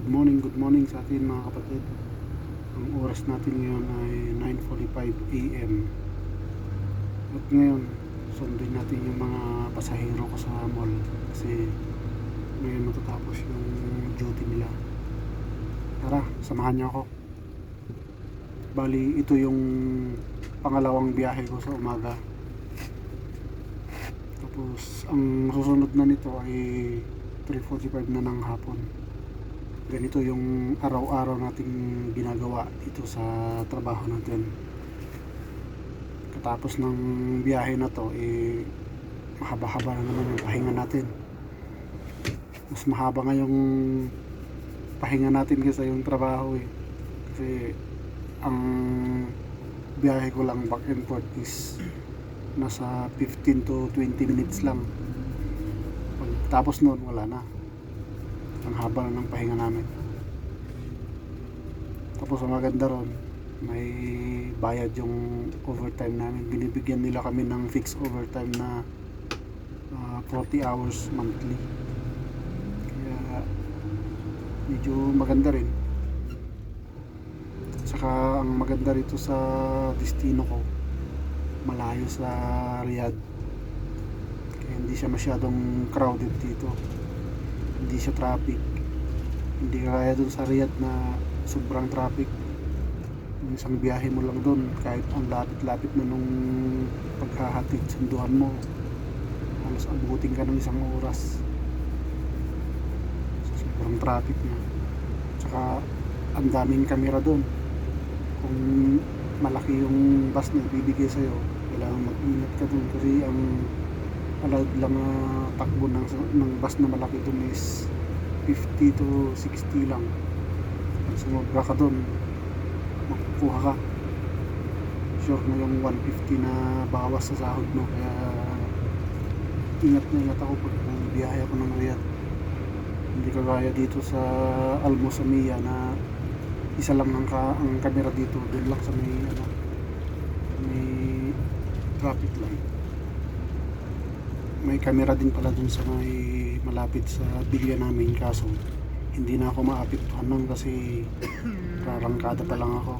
Good morning, good morning sa atin mga kapatid. Ang oras natin ngayon ay 9.45 a.m. At ngayon, sundin natin yung mga pasahero ko sa mall kasi ngayon matatapos yung duty nila. Tara, samahan niyo ako. Bali, ito yung pangalawang biyahe ko sa umaga. Tapos, ang susunod na nito ay 3.45 na ng hapon ganito yung araw-araw nating ginagawa dito sa trabaho natin. Katapos ng biyahe na to eh mahaba-haba na naman yung pahinga natin. Mas mahaba nga yung pahinga natin kaysa yung trabaho eh. Kasi ang biyahe ko lang back and forth is nasa 15 to 20 minutes lang. Tapos noon wala na ang haba na ng pahinga namin. Tapos ang maganda ron may bayad yung overtime namin. Binibigyan nila kami ng fixed overtime na ah, 40 hours monthly. Kaya medyo maganda rin. Saka ang maganda rito sa destino ko malayo sa Riyadh. Kaya hindi siya masyadong crowded dito hindi siya traffic. Hindi kaya dun sa Riyadh na sobrang traffic. Yung isang biyahe mo lang dun kahit ang lapit-lapit na nung paghahatid sunduhan mo. Halos abutin ka ng isang oras. So, sobrang traffic na tsaka ang daming kamera dun. Kung malaki yung bus na ibibigay sa'yo kailangan mag-ingat ka dun kasi ang allowed lang na takbo ng, ng bus na malaki dun is 50 to 60 lang. Pag sumobra ka dun. Makukuha ka. Sure na yung 150 na bawas sa sahod mo kaya ingat na ingat ako pag biyahe ako ng Riyadh. Hindi kagaya dito sa Almosamia na isa lang ang, ka, ang camera dito doon lang sa may ano may traffic light may camera din pala dun sa may malapit sa bilya namin kaso hindi na ako maapektuhan nun kasi rarangkada pa lang ako.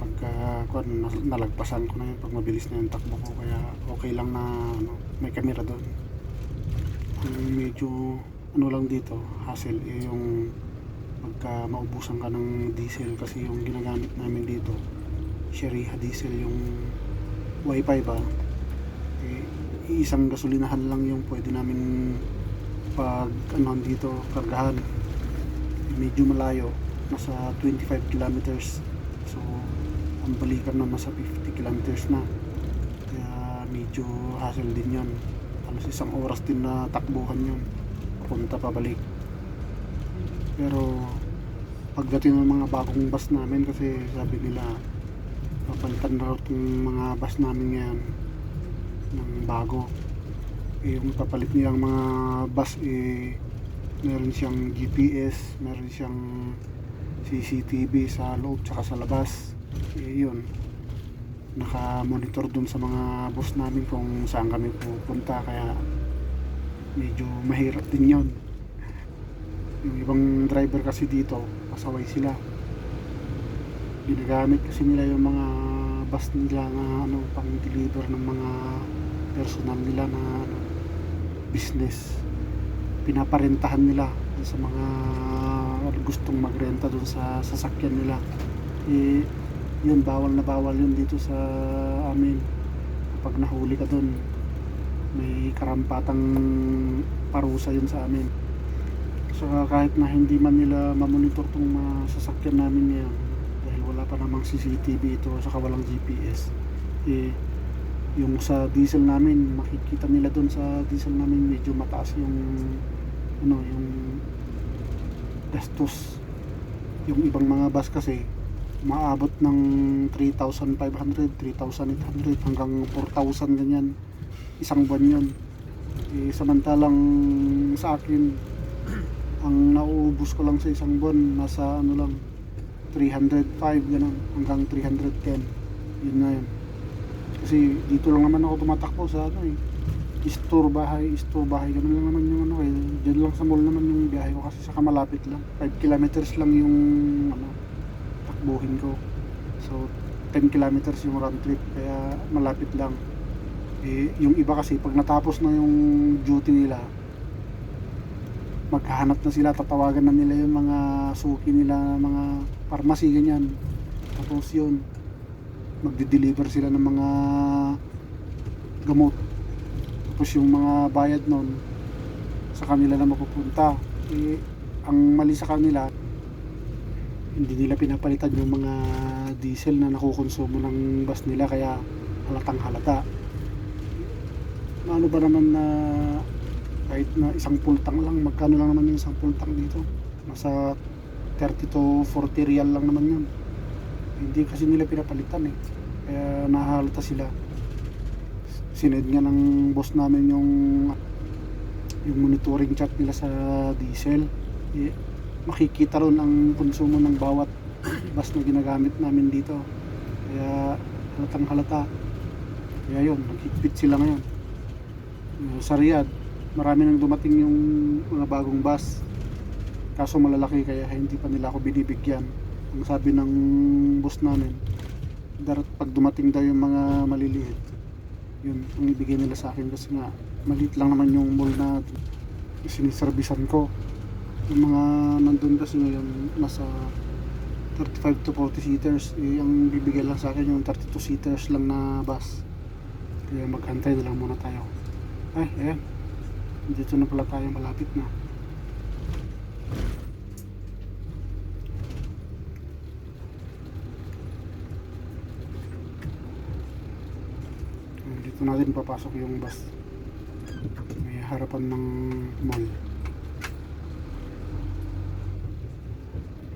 Pagka kung nalagpasan ko na yun pag mabilis na yung takbo ko kaya okay lang na ano, may camera doon ang medyo ano lang dito hassle eh yung pagka maubusan ka ng diesel kasi yung ginagamit namin dito Shariha diesel yung wifi ba? Eh, isang gasolinahan lang yung pwede namin pag ano dito kargahan. Medyo malayo nasa 25 kilometers. So ang balikan na nasa 50 kilometers na. Kaya medyo hassle din yon halos isang oras din na takbuhan yun. Punta pabalik. Pero pagdating ng mga bagong bus namin kasi sabi nila papalitan raw itong mga bus namin ngayon ng bago. Eh, yung papalit nilang mga bus eh meron siyang GPS meron siyang CCTV sa loob tsaka sa labas. Eh yun. Naka-monitor dun sa mga bus namin kung saan kami pupunta kaya medyo mahirap din yun. Yung ibang driver kasi dito pasaway sila. Ginagamit kasi nila yung mga bus nila na ano pang deliver ng mga personal nila na ano, business. Pinaparentahan nila sa mga gustong magrenta dun sa sasakyan nila. Eh yun bawal na bawal yun dito sa amin. Pag nahuli ka dun may karampatang parusa yun sa amin. So kahit na hindi man nila mamonitor tong mga sasakyan namin ngayon dahil wala pa namang CCTV ito saka walang GPS eh yung sa diesel namin makikita nila doon sa diesel namin medyo mataas yung ano yung gastos. Yung ibang mga bus kasi maabot ng 3,500 3,800 hanggang 4,000 ganyan. Isang buwan yun. Eh, samantalang sa akin ang nauubos ko lang sa isang buwan nasa ano lang 305 ganun hanggang 310 yun na yun kasi dito lang naman ako tumatakbo sa ano eh store bahay, store bahay. Ganun lang naman yung ano eh. Diyan lang sa mall naman yung biyahe ko kasi sa malapit lang. 5 kilometers lang yung ano, takbuhin ko. So, 10 kilometers yung round trip. Kaya malapit lang. Eh, yung iba kasi pag natapos na yung duty nila, maghahanap na sila, tatawagan na nila yung mga suki nila, mga pharmacy, ganyan. Tapos yun, magde-deliver sila ng mga gamot. Tapos yung mga bayad nun, sa kanila na mapupunta. Eh, ang mali sa kanila, hindi nila pinapalitan yung mga diesel na nakukonsumo ng bus nila kaya halatang halata. Ano ba naman na kahit na isang pultang lang, magkano lang naman yung isang pultang dito? Nasa 30 to 40 real lang naman yun. Hindi kasi nila pinapalitan eh. Kaya nahahalata sila. Sined nga ng boss namin yung yung monitoring chart nila sa diesel. Eh, makikita ron ang konsumo ng bawat bus na ginagamit namin dito. Kaya halatang halata. Kaya yun, nagkikipit sila ngayon. Uh, sa Riyadh, marami nang dumating yung mga bagong bus. Kaso malalaki kaya hindi pa nila ako binibigyan. Sabi ng boss namin, darat pag dumating daw yung mga maliliit, yun ang ibigay nila sa akin kasi nga maliit lang naman yung mall na siniservisan ko. Yung mga nandun kasi ngayon nasa 35 to 40 seaters, eh, ang bibigay lang sa akin yung 32 seaters lang na bus. Kaya magantay na lang muna tayo. Ay, ayan. Dito na pala tayo malapit na. Ayan, Dito natin papasok yung bus. May harapan ng mall.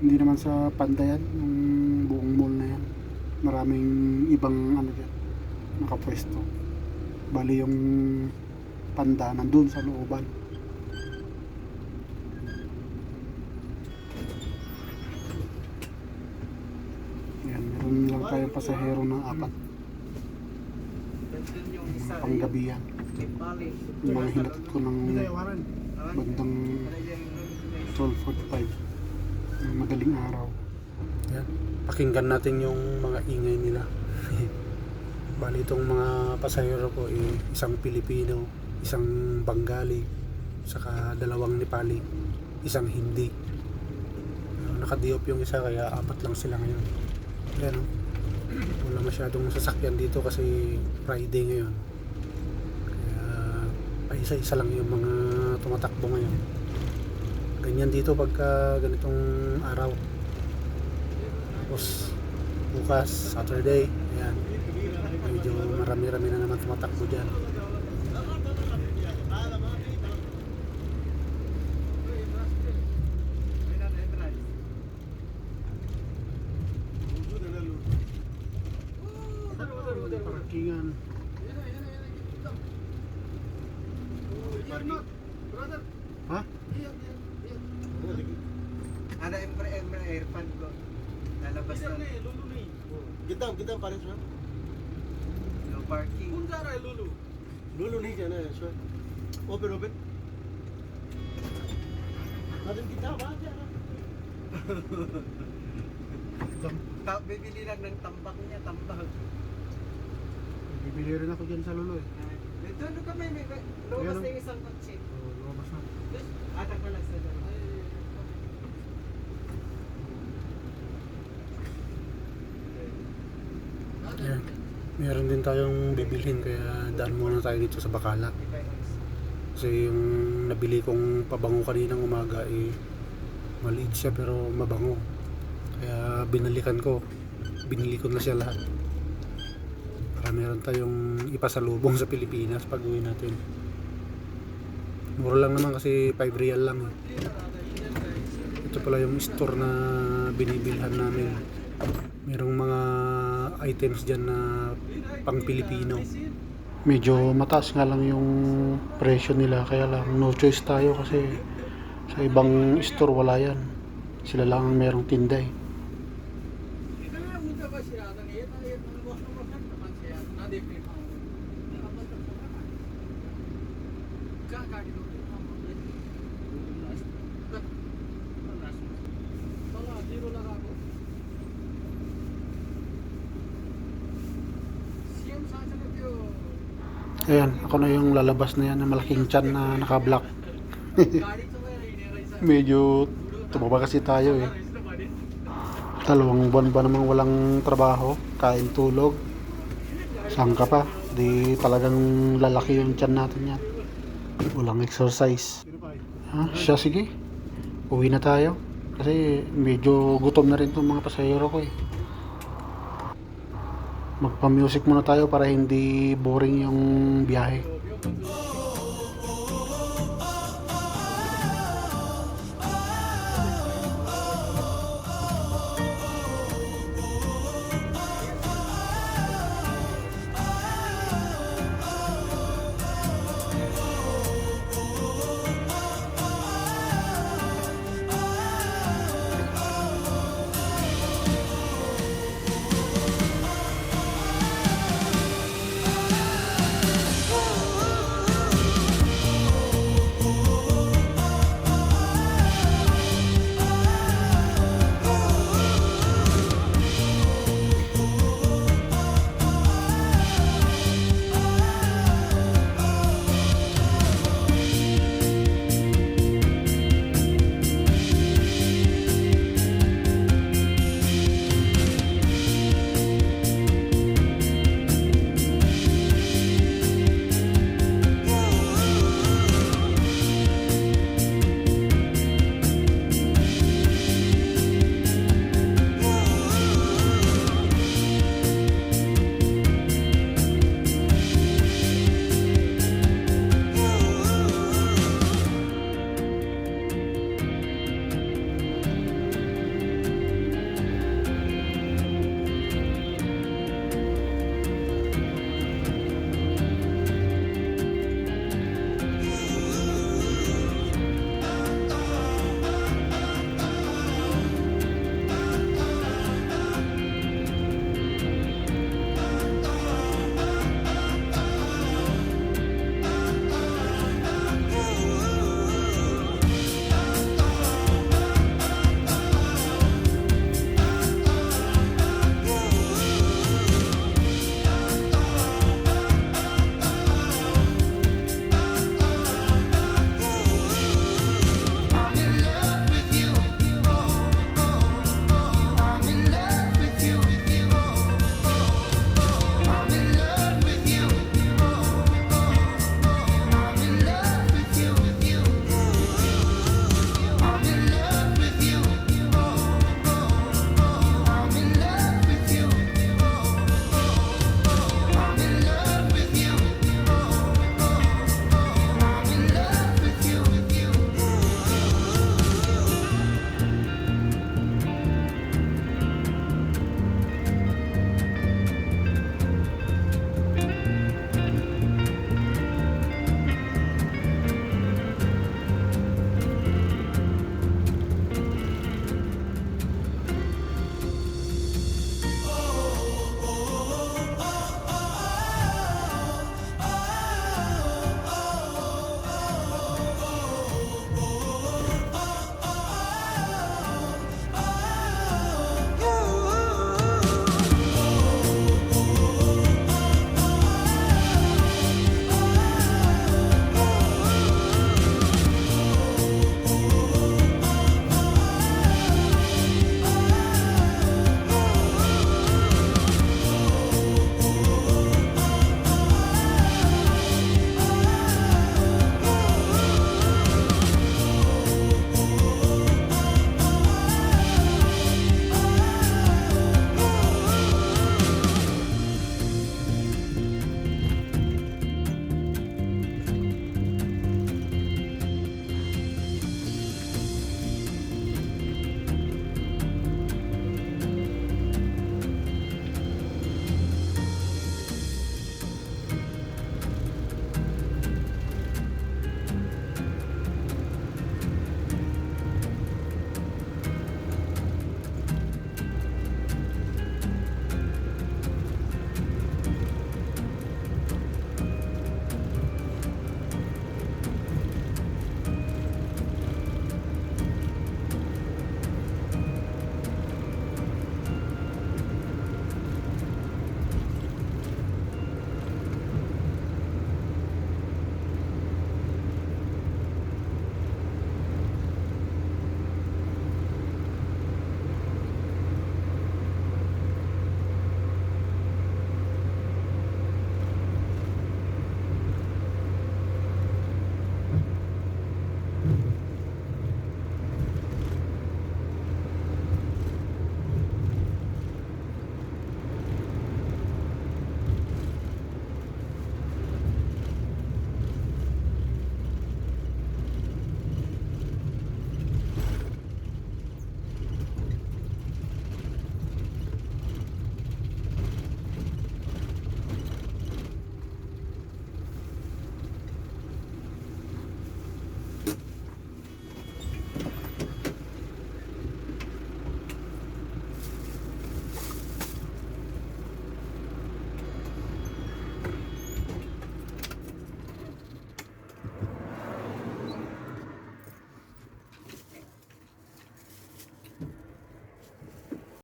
Hindi naman sa pandayan, yung buong mall na yan. Maraming ibang ano dyan, nakapwesto. Bali yung panda nandun sa looban. Yan, meron lang tayong pasahero ng apat. yung Yung isa mga panggabi yan. Mga hinatid ko ng bandang 12.45 ng madaling araw. Yan. Pakinggan natin yung mga ingay nila. Bali itong mga pasahero ko eh, isang Pilipino, isang Bengali, saka dalawang Nepali, isang Hindi. Nakadiop yung isa kaya apat lang sila ngayon. Yan oh. Wala masyadong sasakyan dito kasi Friday ngayon. Kaya paisa-isa lang yung mga tumatakbo ngayon. Ganyan dito pagka ganitong araw. Tapos bukas, Saturday, ayan. Medyo marami-rami na naman tumatakbo dyan. parking. Kung dara lulu. Lulu ni jana eh, sure. Open open. Natin kita ba jana? Ta bibili lang ng tambak niya, tambak. Bibili rin ako dyan sa lulu eh. Uh, doon kami, may lumabas oh. na yung isang kotse. Oo, lumabas na. Atak na lang sa doon. Yeah. Meron din tayong bibilhin kaya daan muna tayo dito sa Bakala. Kasi yung nabili kong pabango kaninang umaga eh maliit siya pero mabango. Kaya binalikan ko. Binili ko na siya lahat. Para meron tayong ipasalubong sa Pilipinas pag uwi natin. Mura lang naman kasi 5 real lang. eh. Ito pala yung store na binibilhan namin. Merong mga items dyan na pang Pilipino. Medyo mataas nga lang yung presyo nila kaya lang no choice tayo kasi sa ibang store wala yan. Sila lang ang merong tinda eh. Wala, zero lang ako. Ayan, ako na yung lalabas na yan na malaking chan na naka-block. Medyo tumaba kasi tayo eh. Dalawang buwan ba namang walang trabaho, kain tulog. Saan ka pa? Di talagang lalaki yung chan natin yan. Walang exercise. Ha? Siya sige. Uwi na tayo. Kasi medyo gutom na rin itong mga pasahero ko eh. Magpa-music muna tayo para hindi boring yung biyahe.